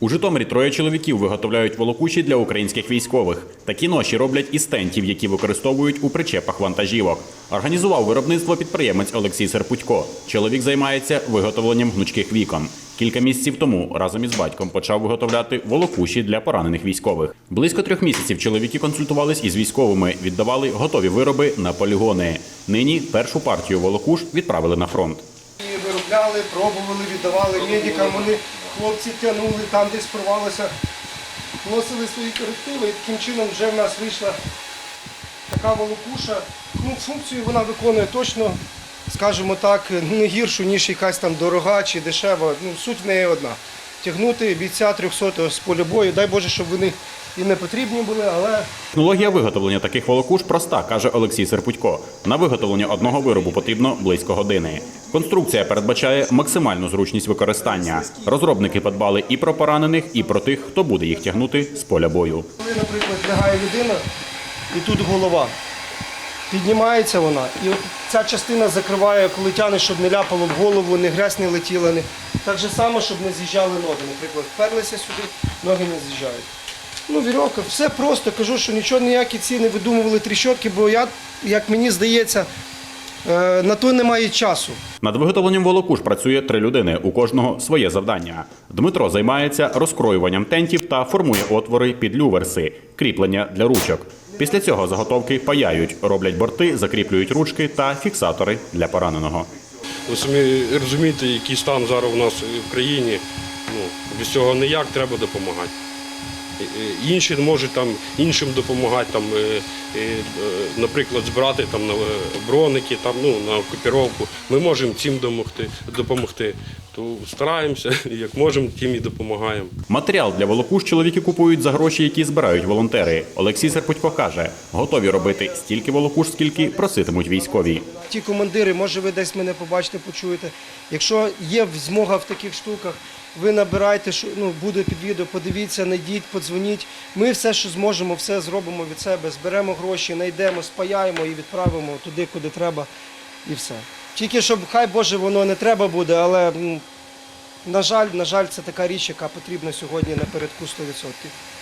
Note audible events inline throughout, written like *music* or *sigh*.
У Житомирі троє чоловіків виготовляють волокуші для українських військових. Такі ноші роблять із тентів, які використовують у причепах вантажівок. Організував виробництво підприємець Олексій Серпутько. Чоловік займається виготовленням гнучких вікон. Кілька місяців тому разом із батьком почав виготовляти волокуші для поранених військових. Близько трьох місяців чоловіки консультувались із військовими, віддавали готові вироби на полігони. Нині першу партію волокуш відправили на фронт. Виробляли, пробували, віддавали медикам. Вони хлопці тягнули, там десь порвалося, вносили свої корективи. І таким чином вже в нас вийшла така волокуша. Ну, функцію вона виконує точно, скажімо так, не гіршу, ніж якась там дорога чи дешева. Ну, суть в неї одна. Тягнути бійця 300 з поля бою. Дай Боже, щоб вони і не потрібні були, але Технологія виготовлення таких волокуш проста, каже Олексій Серпутько. На виготовлення одного виробу потрібно близько години. Конструкція передбачає максимальну зручність використання. Розробники подбали і про поранених, і про тих, хто буде їх тягнути з поля бою. Коли, наприклад, лягає людина, і тут голова. Піднімається вона, і ця частина закриває, коли тягне, щоб не ляпало в голову, не грязь не летіла. Не... Так же само, щоб не з'їжджали ноги. Наприклад, вперлися сюди, ноги не з'їжджають. Ну, вірьовка, все просто. Кажу, що нічого ніякі ці не видумували тріщотки, бо я, як мені здається, е, на то немає часу. Над виготовленням волокуш працює три людини. У кожного своє завдання. Дмитро займається розкроюванням тентів та формує отвори під люверси, кріплення для ручок. Після цього заготовки паяють, роблять борти, закріплюють ручки та фіксатори для пораненого. Ви самі розумієте, який стан зараз у нас в країні. Ну, без цього ніяк треба допомагати. Е, е, Інші можуть там іншим допомагати, там, е, наприклад, збирати там, броники, там, ну, на окупіровку. Ми можемо цим допомогти. То стараємося, *laughs* як можемо, тим і допомагаємо. Матеріал для волокуш чоловіки купують за гроші, які збирають волонтери. Олексій Серпутько каже, готові робити стільки волокуш, скільки проситимуть військові. Ті командири, може ви десь мене побачите, почуєте. Якщо є змога в таких штуках, ви набирайте, що ну буде під відео, подивіться, знайдіть, подзвоніть. Ми все, що зможемо, все зробимо від себе. Зберемо гроші, знайдемо, спаяємо і відправимо туди, куди треба, і все. Тільки щоб, хай Боже, воно не треба буде, але на жаль, на жаль, це така річ, яка потрібна сьогодні напередку 100%.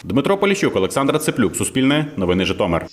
Дмитро Поліщук, Олександра Цеплюк, Суспільне, Новини Житомир.